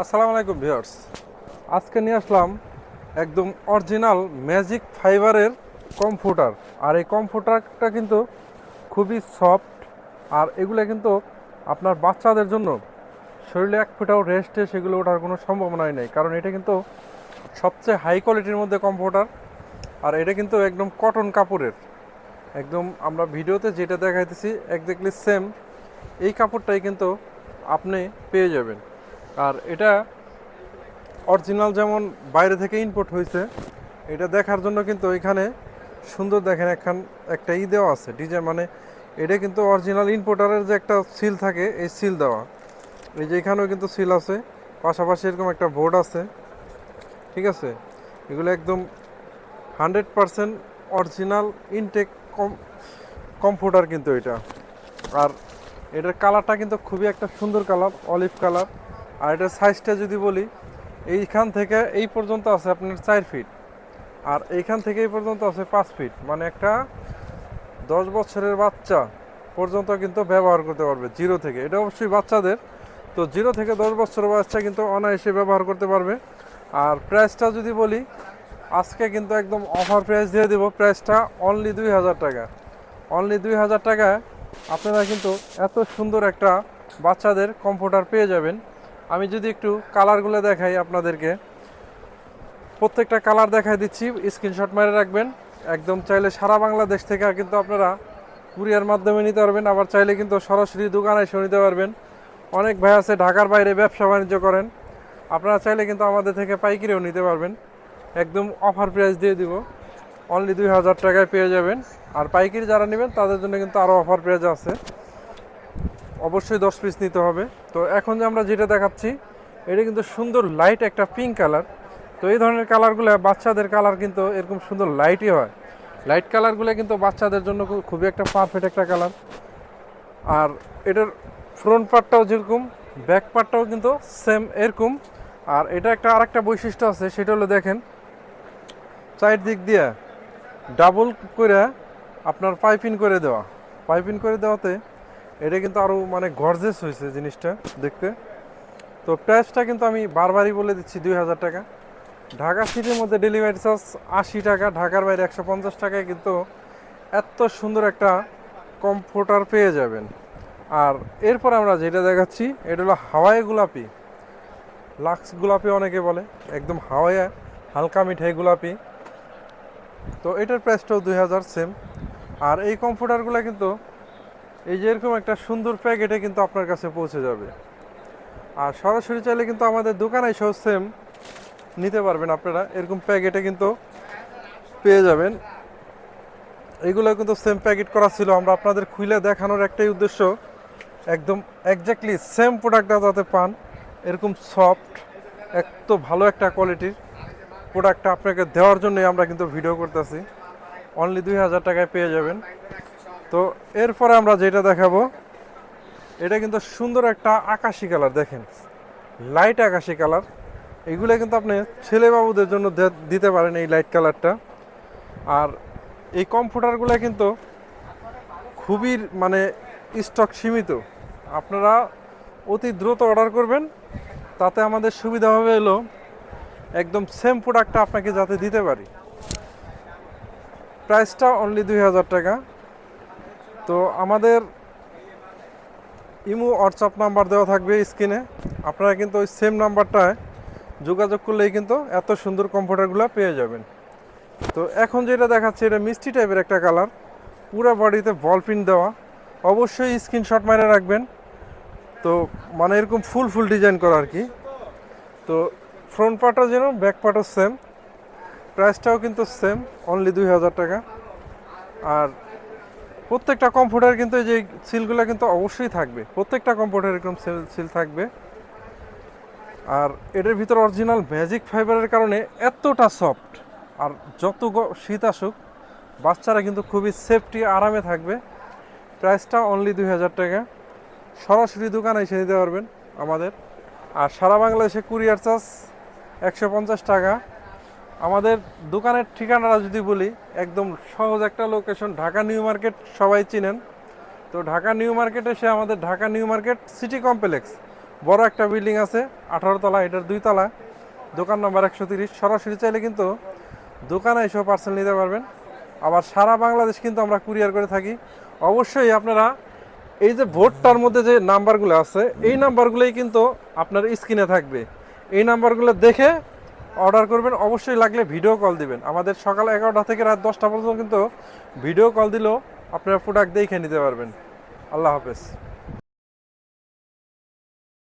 আসসালামু আলাইকুম, ভিউয়ার্স। আজকে নিয়ে আসলাম একদম অরিজিনাল ম্যাজিক ফাইবারের কম্পিউটার আর এই কম্পিউটারটা কিন্তু খুবই সফট, আর এগুলো কিন্তু আপনার বাচ্চাদের জন্য শরীরে এক ফুটাও রেস্টে সেগুলো ওঠার কোনো সম্ভাবনাই নেই। কারণ এটা কিন্তু সবচেয়ে হাই কোয়ালিটির মধ্যে কম্পিউটার আর এটা কিন্তু একদম কটন কাপড়ের। একদম আমরা ভিডিওতে যেটা দেখাইতেছি একজাক্টলি সেম এই কাপড়টাই কিন্তু আপনি পেয়ে যাবেন। আর এটা অরিজিনাল যেমন বাইরে থেকে ইম্পোর্ট হয়েছে, এটা দেখার জন্য কিন্তু এখানে সুন্দর দেখেন একখান, একটা ই দেওয়া আছে ডিজাইন মানে এটা কিন্তু অরিজিনাল ইম্পোর্টারের যে একটা সিল থাকে, এই সিল দেওয়া। এই যে এখানেও কিন্তু সিল আছে, পাশাপাশি এরকম একটা বোর্ড আছে, ঠিক আছে? এগুলো একদম হান্ড্রেড পারসেন্ট অরিজিনাল ইনটেক কম কম্পিউটার কিন্তু এটা। আর এটার কালারটা কিন্তু খুবই একটা সুন্দর কালার অলিভ কালার আর এটার সাইজটা যদি বলি, এইখান থেকে এই পর্যন্ত আছে আপনার চার ফিট আর এইখান থেকে এই পর্যন্ত আছে পাঁচ ফিট মানে একটা দশ বছরের বাচ্চা পর্যন্ত কিন্তু ব্যবহার করতে পারবে জিরো থেকে। এটা অবশ্যই বাচ্চাদের। তো জিরো থেকে দশ বছরের বাচ্চা কিন্তু অনায়াসে ব্যবহার করতে পারবে। আর প্রাইসটা যদি বলি, আজকে কিন্তু একদম অফার প্রাইস দিয়ে দেবো। প্রাইসটা অনলি দুই হাজার টাকা। অনলি দুই হাজার টাকায় আপনারা কিন্তু এত সুন্দর একটা বাচ্চাদের কম্পিউটার পেয়ে যাবেন। আমি যদি একটু কালারগুলো দেখাই আপনাদেরকে, প্রত্যেকটা কালার দেখাই দিচ্ছি, স্ক্রিনশট মেরে রাখবেন। একদম চাইলে সারা বাংলাদেশ থেকে কিন্তু আপনারা কুরিয়ার মাধ্যমে নিতে পারবেন, আবার চাইলে কিন্তু সরাসরি দোকানে এসে নিতে পারবেন। অনেক ভাই আছে ঢাকার বাইরে ব্যবসা বাণিজ্য করেন, আপনারা চাইলে কিন্তু আমাদের থেকে পাইকারিও নিতে পারবেন। একদম অফার প্রাইস দিয়ে দিব অনলি দুই হাজার টাকায় পেয়ে যাবেন। আর পাইকারি যারা নেবেন, তাদের জন্য কিন্তু আরও অফার প্রাইস আছে। অবশ্যই দশ পিস নিতে হবে। তো এখন যে আমরা যেটা দেখাচ্ছি, এটা কিন্তু সুন্দর লাইট একটা পিঙ্ক কালার তো এই ধরনের কালারগুলো বাচ্চাদের কালার কিন্তু এরকম সুন্দর লাইটই হয়। লাইট কালারগুলো কিন্তু বাচ্চাদের জন্য খুবই একটা পারফেক্ট একটা কালার আর এটার ফ্রন্ট পার্টটাও যেরকম ব্যাক পার্টটাও কিন্তু সেম এরকম। আর এটা একটা আরেকটা বৈশিষ্ট্য আছে, সেটা হলো দেখেন চার দিক দিয়ে ডাবল করে আপনার পাইপিং করে দেওয়া। পাইপিং করে দেওয়াতে এটা কিন্তু আরও মানে গর্জেস হয়েছে জিনিসটা দেখতে। তো প্রাইসটা কিন্তু আমি বারবারই বলে দিচ্ছি দুই হাজার টাকা। ঢাকা সিটির মধ্যে ডেলিভারি চার্জ আশি টাকা, ঢাকার বাইরে একশো পঞ্চাশ টাকায় কিন্তু এত সুন্দর একটা কম্পিউটার পেয়ে যাবেন। আর এরপর আমরা যেটা দেখাচ্ছি, এটা হলো হাওয়াই গোলাপি। লাক্স গোলাপি অনেকে বলে, একদম হাওয়াই, হালকা মিঠাই গোলাপি। তো এটার প্রাইসটাও দুই হাজার সেম আর এই কম্পিউটারগুলো কিন্তু এই যে এরকম একটা সুন্দর প্যাকেটে কিন্তু আপনার কাছে পৌঁছে যাবে। আর সরাসরি চাইলে কিন্তু আমাদের দোকানে এসেও সেম নিতে পারবেন আপনারা। এরকম প্যাকেটে কিন্তু পেয়ে যাবেন। এগুলো কিন্তু সেম প্যাকেট করা ছিল। আমরা আপনাদের খুলে দেখানোর একটাই উদ্দেশ্য, একদম একজাক্টলি সেম প্রোডাক্টটা যাতে পান, এরকম সফট এত ভালো একটা কোয়ালিটির প্রোডাক্টটা আপনাকে দেওয়ার জন্যই আমরা কিন্তু ভিডিও করতেছি। অনলি দুই হাজার টাকায় পেয়ে যাবেন। তো এরপরে আমরা যেটা দেখাবো, এটা কিন্তু সুন্দর একটা আকাশি কালার, দেখেন। লাইট আকাশি কালার। এগুলো কিন্তু আপনি ছেলে বাবুদের জন্য দিতে পারেন এই লাইট কালারটা। আর এই কম্পিউটারগুলো কিন্তু খুবই মানে স্টক সীমিত। আপনারা অতি দ্রুত অর্ডার করবেন, তাতে আমাদের সুবিধা হবে হলো একদম সেম প্রোডাক্টটা আপনাকে যাতে দিতে পারি। প্রাইসটা অনলি দুই হাজার টাকা। তো আমাদের ইমো হোয়াটসঅ্যাপ নাম্বার দেওয়া থাকবে স্ক্রিনে। আপনারা কিন্তু ওই সেম নাম্বারটায় যোগাযোগ করলেই কিন্তু এত সুন্দর কম্পিউটারগুলো পেয়ে যাবেন। তো এখন যেটা দেখাচ্ছে, এটা মিষ্টি টাইপের একটা কালার পুরো বডিতে বল প্রিন্ট দেওয়া। অবশ্যই স্ক্রিনশট মারে রাখবেন। তো মানে এরকম ফুল ফুল ডিজাইন করা আর কি। তো ফ্রন্ট পার্টও যেন ব্যাক পার্টও সেম প্রাইসটাও কিন্তু সেম অনলি দুই হাজার টাকা। আর প্রত্যেকটা কম্পিউটার কিন্তু এই যে সিলগুলো কিন্তু অবশ্যই থাকবে। প্রত্যেকটা কম্পিউটার এরকম সিল সিল থাকবে। আর এটার ভিতর অরিজিনাল ম্যাজিক ফাইবারের কারণে এতটা সফট আর যত শীত আসুক, বাচ্চারা কিন্তু খুবই সেফটি আরামে থাকবে। প্রাইসটা অনলি দুই হাজার টাকা। সরাসরি দোকানে এসে নিতে পারবেন আমাদের। আর সারা বাংলাদেশে কুরিয়ার চার্জ একশো পঞ্চাশ টাকা। আমাদের দোকানের ঠিকানাটা যদি বলি, একদম সহজ একটা লোকেশন ঢাকা নিউ মার্কেট সবাই চিনেন। তো ঢাকা নিউ মার্কেট এসে আমাদের Dhaka New Market City Complex, বড় একটা বিল্ডিং আছে, আঠারো তলা, এটার দুই তলা, দোকান নাম্বার একশো তিরিশ। সরাসরি চাইলে কিন্তু দোকানে এসেও পার্সেল নিতে পারবেন। আবার সারা বাংলাদেশ কিন্তু আমরা কুরিয়ার করে থাকি। অবশ্যই আপনারা এই যে ভোটটার মধ্যে যে নাম্বারগুলো আছে, এই নাম্বারগুলোই কিন্তু আপনার স্ক্রিনে থাকবে। এই নাম্বারগুলো দেখে অর্ডার করবেন, অবশ্যই লাগলে ভিডিও কল দিবেন। আমাদের সকাল এগারোটা থেকে রাত দশটা পর্যন্ত কিন্তু ভিডিও কল দিলেও আপনারা প্রোডাক্ট দেখে নিতে পারবেন। আল্লাহ হাফেজ।